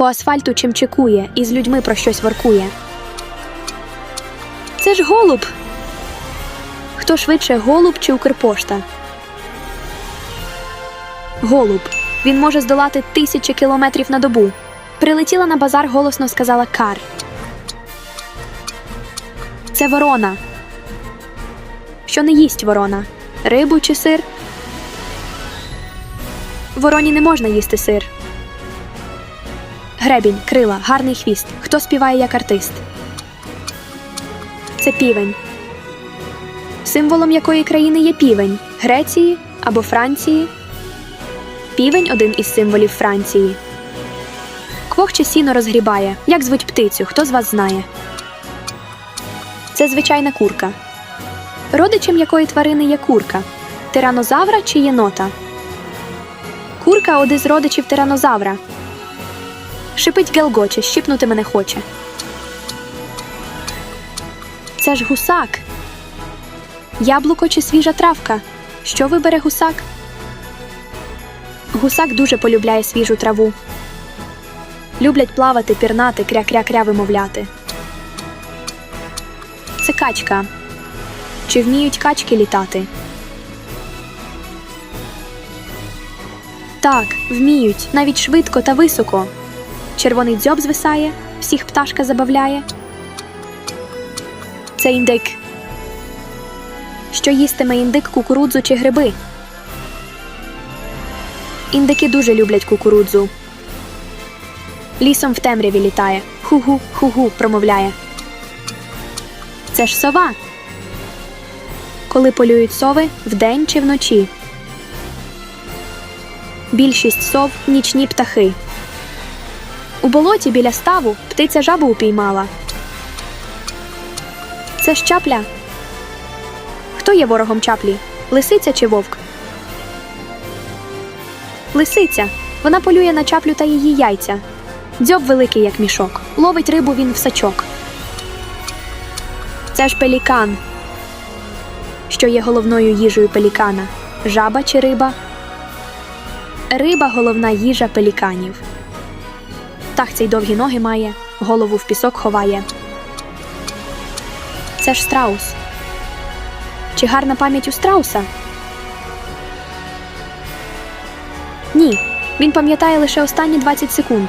По асфальту чимчикує і з людьми про щось воркує. Це ж голуб. Хто швидше голуб чи Укрпошта? Голуб. Він може здолати тисячі кілометрів на добу. Прилетіла на базар, голосно сказала Кар. Це ворона. Що не їсть ворона? Рибу чи сир? Вороні не можна їсти сир. Гребінь, крила, гарний хвіст. Хто співає як артист? Це півень. Символом якої країни є півень? Греції або Франції? Півень один із символів Франції. Квохче сіно розгрібає. Як звуть птицю? Хто з вас знає? Це звичайна курка. Родичем якої тварини є курка? Тиранозавра чи єнота? Курка один з родичів тиранозавра. Шипить гелгоче, щіпнути мене хоче. Це ж гусак. Яблуко чи свіжа травка? Що вибере гусак? Гусак дуже полюбляє свіжу траву. Люблять плавати, пірнати, кря-кря-кря вимовляти. Це качка. Чи вміють качки літати? Так, вміють, навіть швидко та високо. Червоний дзьоб звисає, всіх пташка забавляє. Це індик. Що їстиме індик кукурудзу чи гриби? Індики дуже люблять кукурудзу. Лісом в темряві літає. Ху-гу, ху-гу, промовляє. Це ж сова. Коли полюють сови вдень чи вночі. Більшість сов нічні птахи. У болоті біля ставу птиця жабу упіймала. Це ж чапля. Хто є ворогом чаплі? Лисиця чи вовк? Лисиця. Вона полює на чаплю та її яйця. Дзьоб великий, як мішок. Ловить рибу він в сачок. Це ж пелікан. Що є головною їжею пелікана? Жаба чи риба? Риба головна їжа пеліканів. Птах цей довгі ноги має, голову в пісок ховає. Це ж страус. Чи гарна пам'ять у страуса? Ні. Він пам'ятає лише останні 20 секунд.